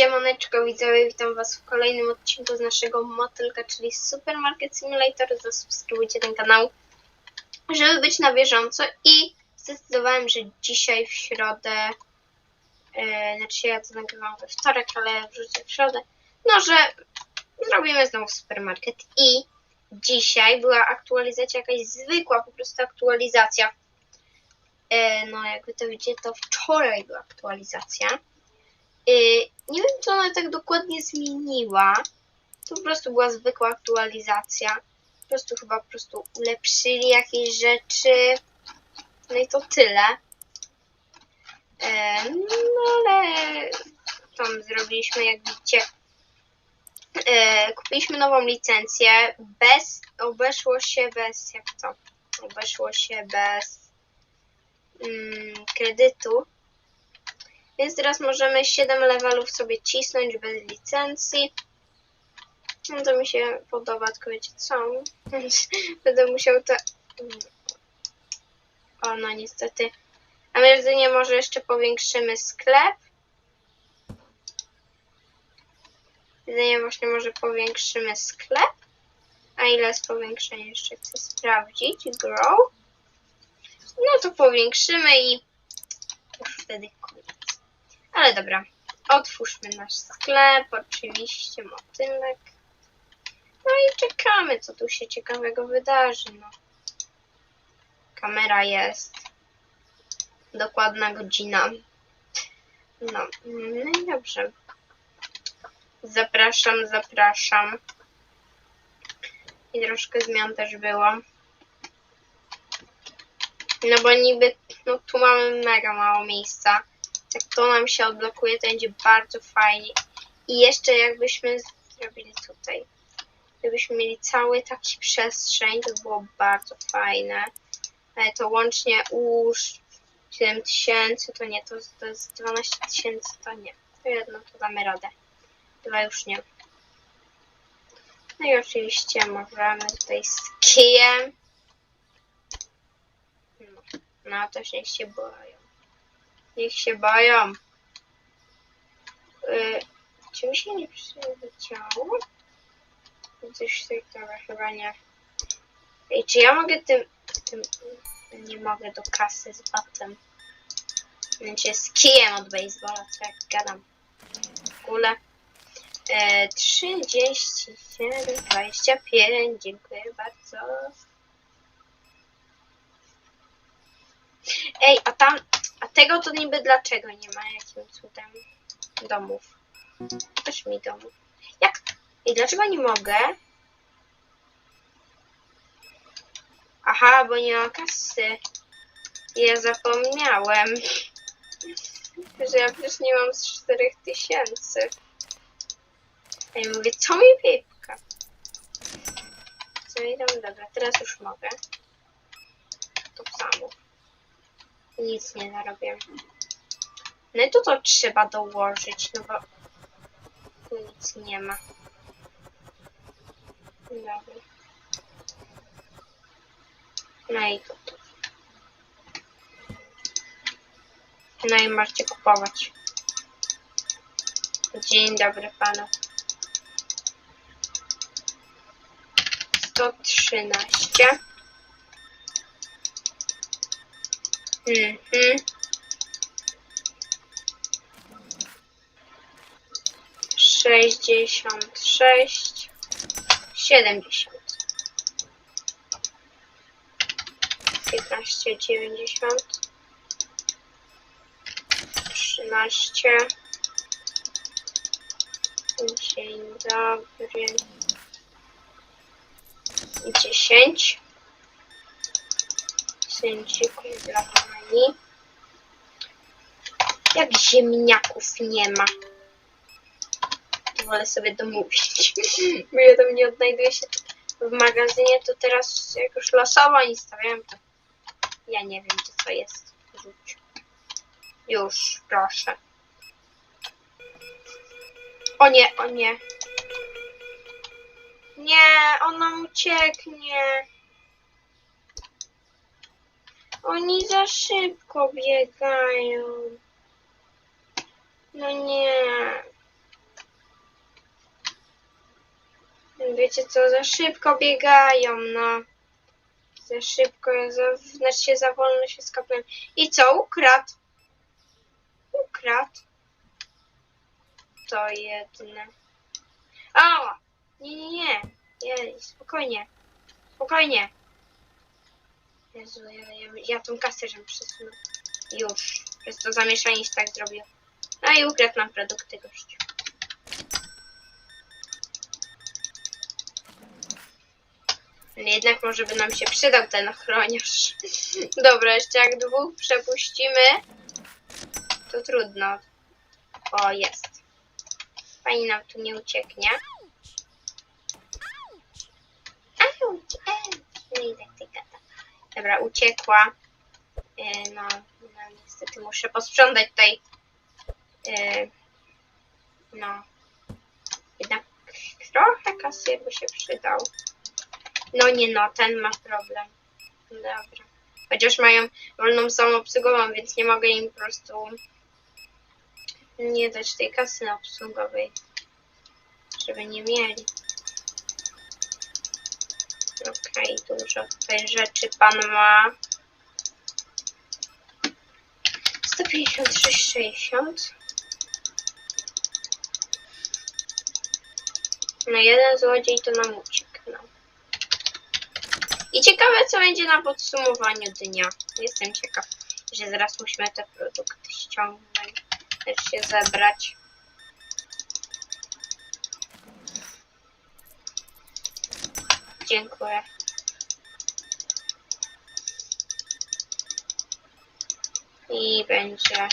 Siemaneczko widzowie, witam was w kolejnym odcinku z naszego motylka, czyli Supermarket Simulator. Zasubskrybujcie ten kanał, żeby być na bieżąco i zdecydowałem, że dzisiaj w środę, e, znaczy ja to nagrywam we wtorek, ale wrzucę w środę, no że zrobimy znowu supermarket i dzisiaj była aktualizacja jakaś zwykła, po prostu aktualizacja. E, no jakby to widzicie, to wczoraj była aktualizacja. Yy, nie wiem, co ona tak dokładnie zmieniła. To po prostu była zwykła aktualizacja. Po prostu chyba po prostu ulepszyli jakieś rzeczy. No i to tyle. Yy, no ale tam zrobiliśmy, jak widzicie. Yy, kupiliśmy nową licencję. Bez, obeszło się bez, jak to? Obeszło się bez mm, kredytu. Więc teraz możemy 7 levelów sobie cisnąć bez licencji. No to mi się podoba, tylko wiecie co? Będę musiał to... O no niestety. A my jedynie może jeszcze powiększymy sklep. Jedynie właśnie może powiększymy sklep. A ile jest powiększenie? Jeszcze chcę sprawdzić. Grow. No to powiększymy i już wtedy koniec. Ale dobra, otwórzmy nasz sklep, oczywiście motylek. No i czekamy, co tu się ciekawego wydarzy. No. Kamera jest. Dokładna godzina. No, no i dobrze. Zapraszam, zapraszam. I troszkę zmian też było. No bo niby, no tu mamy mega mało miejsca jak to nam się odblokuje, to będzie bardzo fajnie. I jeszcze jakbyśmy zrobili tutaj, gdybyśmy mieli cały taki przestrzeń, to by było bardzo fajne. Ale to łącznie już 7000, to nie, to, to jest 12 tysięcy, to nie. To jedno to damy radę. Dwa już nie. No i oczywiście możemy tutaj z kijem. No, no to się boją. Niech się boją. Yy, czy mi się nie przeleciało? Coś takiego chyba nie. Ej, czy ja mogę tym, tym... Nie mogę do kasy z batem. Znaczy z kijem od baseballa, co jak gadam. W ogóle. E, 37, 25, dziękuję bardzo. Ej, a tam, a tego to niby dlaczego nie ma jakim cudem domów? Też mi domów. Jak? Ej, dlaczego nie mogę? Aha, bo nie ma kasy. Ja zapomniałem. Że ja przecież nie mam z 4000. Ej, mówię, co mi pipka? Co mi tam? Dobra, teraz już mogę. To samo nic nie zarobię. No i to to trzeba dołożyć, no bo tu nic nie ma. Dobra. No i tu. No i możecie kupować. Dzień dobry panu. 113. Mhm. Sześćdziesiąt sześć. Siedemdziesiąt. Piętnaście dziewięćdziesiąt. Trzynaście. Dzień dobry. Dziesięć. Sędzików dla Jak ziemniaków nie ma. Wolę sobie domówić. Bo ja tam nie odnajduję się w magazynie, to teraz jak już losowo nie stawiałem, to ja nie wiem, co jest. Rzuć. Już, proszę. O nie, o nie. Nie, ona ucieknie. Oni za szybko biegają. No nie. Wiecie co, za szybko biegają, no. Za szybko, za, znaczy za wolno się skapnąłem. I co, ukradł? Ukradł. To jedne. A! Nie, nie, nie. Jej, spokojnie. Spokojnie. Jezu, ja, ja, ja tą kasę żem przesunął. Już. Przez to zamieszanie się tak zrobił. No i ukradł nam produkty gościu. Ale jednak może by nam się przydał ten ochroniarz. Dobra, jeszcze jak dwóch przepuścimy, to trudno. O, jest. Pani nam tu nie ucieknie. Auć, auć. No i tak, tak, tak. Dobra, uciekła. E, No, no niestety muszę posprzątać tutaj. E, No. Jednak trochę kasy by się przydał. No nie no, ten ma problem. Dobra. Chociaż mają wolną samoobsługową, więc nie mogę im po prostu nie dać tej kasy obsługowej. Żeby nie mieli. Okej, dużo tutaj rzeczy pan ma. 156,60. No jeden złodziej to nam ucieknął. I ciekawe co będzie na podsumowaniu dnia. Jestem ciekaw, że zaraz musimy te produkty ściągnąć. Też się zebrać. Dziękuję. I będzie.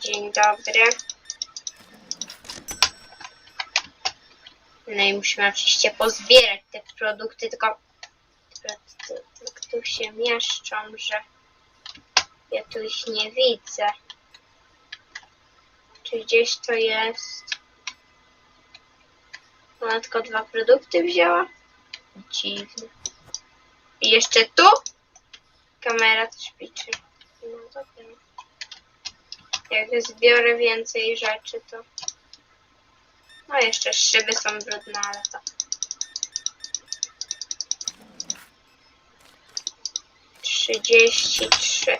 Dzień dobry. No i musimy oczywiście pozbierać te produkty, tylko produkty tu się mieszczą, że ja tu ich nie widzę. Czy gdzieś to jest? Ona tylko dwa produkty wzięła? Dziwne. I jeszcze tu? Kamera też pisze. No dobra. Jak zbiorę więcej rzeczy, to... No jeszcze szyby są brudne, ale to... Trzydzieści trzy.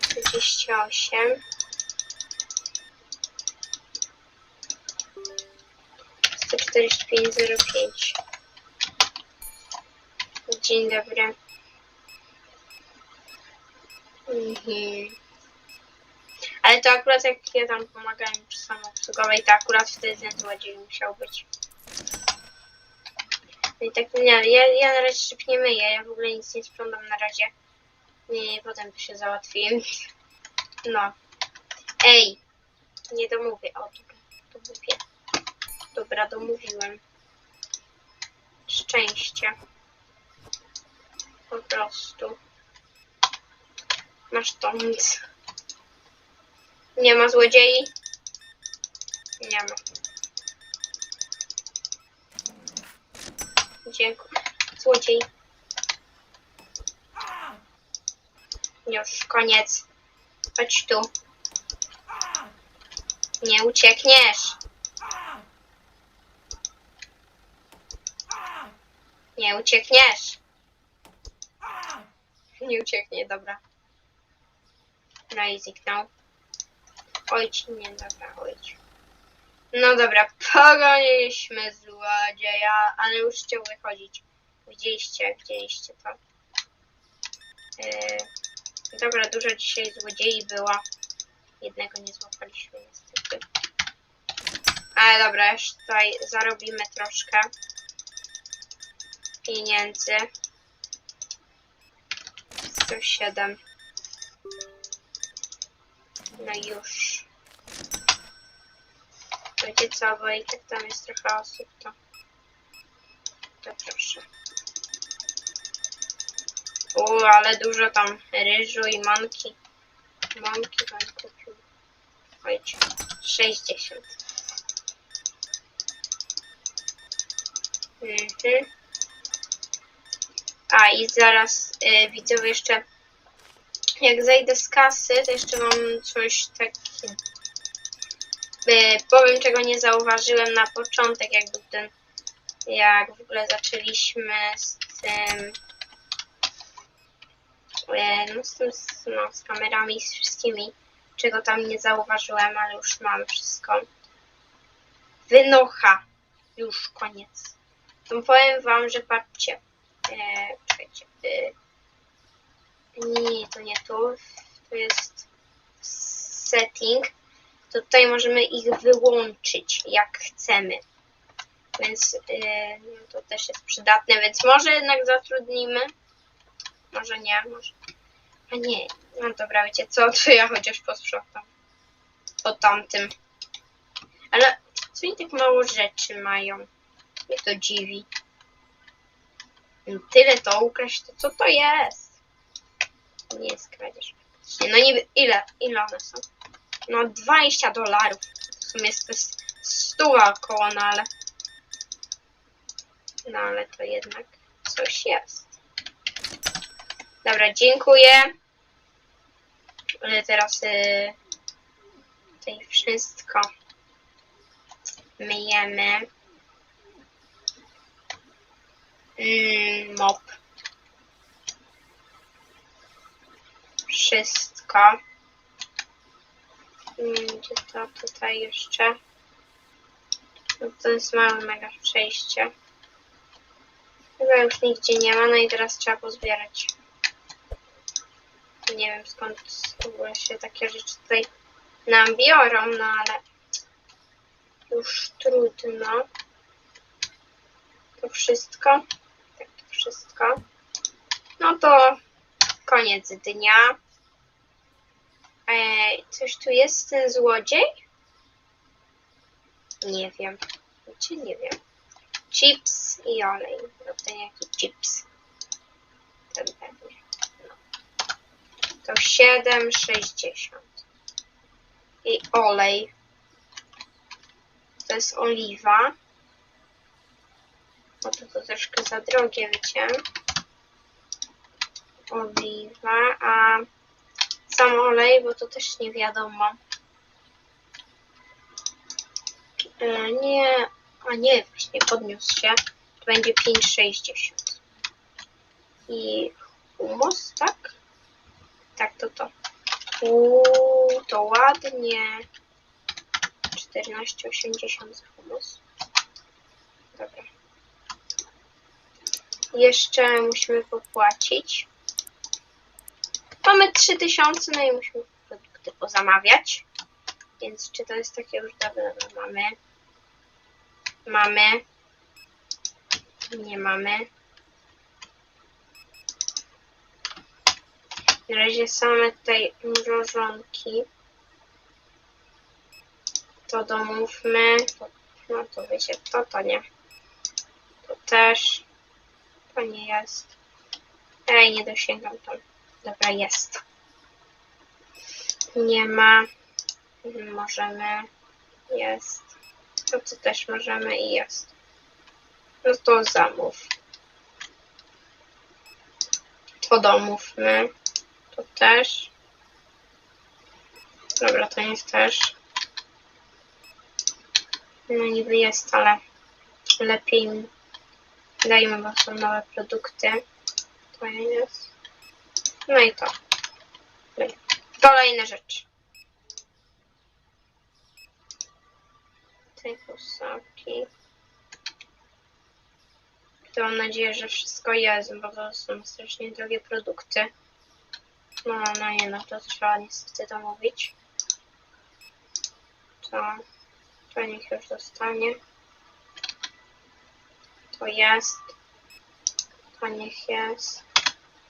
Trzydzieści osiem. 145,05. Dzień dobry. Mhm. Ale to akurat jak ja tam pomagałem przy samoobsługowej, to akurat wtedy ten złodziej musiał być. No i tak nie, ja, ja na razie szyb nie myję, ja w ogóle nic nie sprzątam na razie. Nie, potem się załatwiłem. No. Ej! Nie domówię. O, dobra, domówię. Dobra, domówiłem. Szczęście. Po prostu. Masz tąc. Nie ma złodziei? Nie ma. Dziękuję. Złodziej. Już koniec. Chodź tu. Nie uciekniesz. Nie uciekniesz. Nie ucieknie, dobra. No i zniknął. Ojcz, nie, dobra, ojcz. No dobra, pogoniliśmy złodzieja, ale już chciał wychodzić. Widzieliście, widzieliście to. Yy, dobra, dużo dzisiaj złodziei było. Jednego nie złapaliśmy niestety. Ale dobra, już tutaj zarobimy troszkę pieniędzy. 107. No już. Wiecie co, bo i tak tam jest trochę osób, to... To proszę. U, ale dużo tam ryżu i manki. Manki tam kupił. Ojcze, 60. Mhm. A i zaraz y, widzowie jeszcze jak zejdę z kasy, to jeszcze mam coś takiego. E, powiem, czego nie zauważyłem na początek, jak był ten. Jak w ogóle zaczęliśmy z tym. E, no, z tym, z, no, z kamerami, z wszystkimi. Czego tam nie zauważyłem, ale już mam wszystko. Wynocha. Już koniec. To powiem wam, że patrzcie. E, czekajcie. E, nie, to nie tu. To jest setting. To tutaj możemy ich wyłączyć jak chcemy. Więc yy, no to też jest przydatne, więc może jednak zatrudnimy. Może nie, może. A nie, no dobra, wiecie co, to ja chociaż posprzątam. Po tamtym. Ale co oni tak mało rzeczy mają? Mnie to dziwi. Tyle to ukraść, to co to jest? Nie jest kradzież. Nie, no niby, ile, ile one są? No 20 dolarów. W sumie jest to stuwa około, no ale... No ale to jednak coś jest. Dobra, dziękuję. Ale teraz y, tutaj wszystko myjemy. Mm, mop. Wszystko. Mm, Gdzie to tutaj jeszcze? No to jest małe mega przejście. Chyba już nigdzie nie ma, no i teraz trzeba pozbierać. Nie wiem skąd w ogóle się takie rzeczy tutaj nam biorą, no ale już trudno. To wszystko. Wszystko. No to koniec dnia. Ej, coś tu jest ten złodziej? Nie wiem. Czy nie wiem. Chips i olej. No ten jaki chips. Ten pewnie. No. To 7,60. I olej. To jest oliwa. No to to troszkę za drogie, wiecie. Oliwa, a sam olej, bo to też nie wiadomo. E, nie, a nie, właśnie podniósł się. To będzie 5,60. I humus, tak? Tak, to to. Uuu, to ładnie. 14,80 za humus. Dobra. Jeszcze musimy popłacić. Mamy 3000, no i musimy produkty pozamawiać. Więc czy to jest takie już dobre? Dobra, mamy. Mamy. Nie mamy. Na razie same tutaj mrożonki. To domówmy. No to wiecie, to to nie. To też. To nie jest. Ej, nie dosięgam tam. Dobra, jest. Nie ma. Możemy. Jest. To co też możemy i jest. No to zamów. To domówmy. To też. Dobra, to jest też. No niby jest, ale lepiej. Dajmy, są nowe produkty. Jest. No i to. Kolejna rzecz. Te kusaki. To mam nadzieję, że wszystko jest, bo to są strasznie drogie produkty. No, no nie, no to trzeba niestety domówić. To, to niech już zostanie. To jest. To niech jest.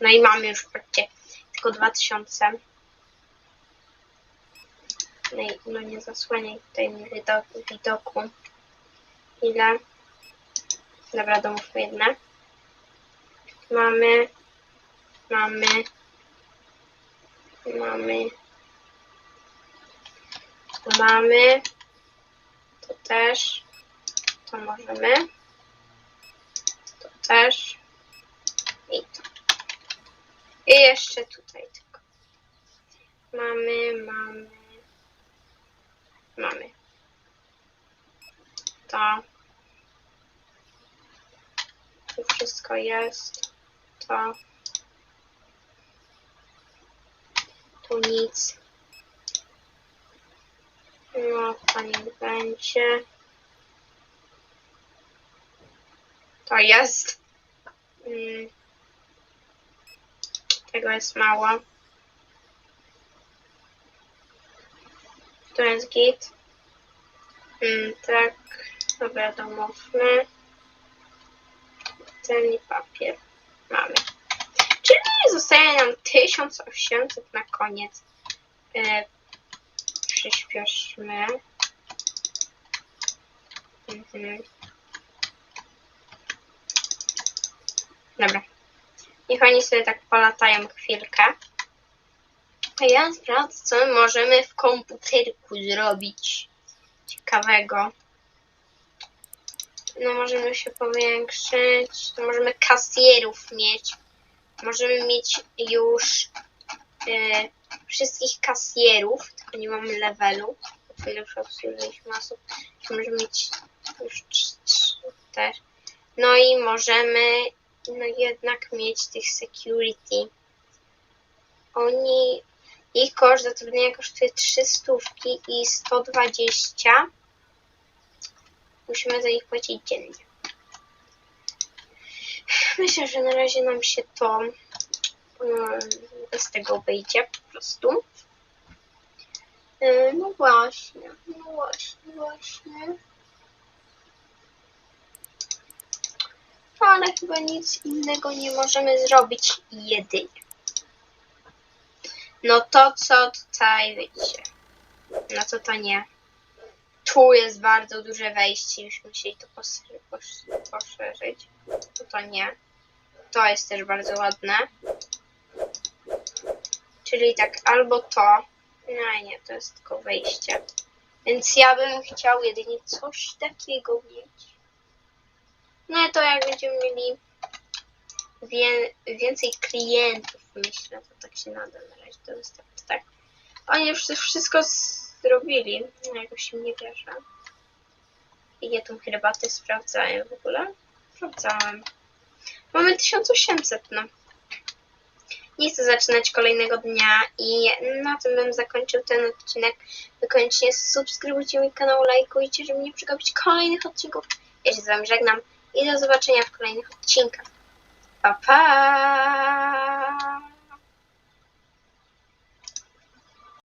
No i mamy już, patrzcie, tylko 2000. No, i, no nie zasłaniaj tutaj widoku. Ile? Dobra, domów jedne. Mamy. Mamy. Mamy. Mamy. To też. To możemy. Też. I to. I jeszcze tutaj tylko. Mamy, mamy. Mamy. To. Tu wszystko jest. To. Tu nic. No, to będzie. To jest. Mm. Tego jest mało. To jest git. Mm, tak. Dobra, domówmy. Ten papier. Mamy. Czyli zostaje nam 1800 na koniec. E, przyspieszmy. Mhm. Dobra. Niech oni sobie tak polatają chwilkę. A ja sprawdzę, co my możemy w komputerku zrobić ciekawego. No możemy się powiększyć, to możemy kasjerów mieć. Możemy mieć już e, wszystkich kasjerów, tylko nie mamy levelu. Tyle już obsłużyliśmy osób. Możemy mieć już cztery. No i możemy no jednak mieć tych security. Oni, ich koszt zatrudnienia kosztuje 300 i 120. Musimy za nich płacić dziennie. Myślę, że na razie nam się to mm, bez tego obejdzie po prostu. Yy, No właśnie, no właśnie, właśnie. ale chyba nic innego nie możemy zrobić jedynie. No to co tutaj wiecie? No to to nie. Tu jest bardzo duże wejście, już musieli to pos- pos- poszerzyć. To to nie. To jest też bardzo ładne. Czyli tak albo to. No nie, to jest tylko wejście. Więc ja bym chciał jedynie coś takiego mieć. No to jak będziemy mieli wie, więcej klientów, myślę, to tak się nada na razie to wystarczy, tak? Oni już wszystko zrobili, no jakoś im nie wierzę. I ja tą herbatę sprawdzałem w ogóle? Sprawdzałem. Mamy 1800, no. Nie chcę zaczynać kolejnego dnia i na tym bym zakończył ten odcinek. Wy koniecznie subskrybujcie mój kanał, lajkujcie, żeby nie przegapić kolejnych odcinków. Ja się z wami żegnam i do zobaczenia w kolejnych odcinkach. Pa, pa!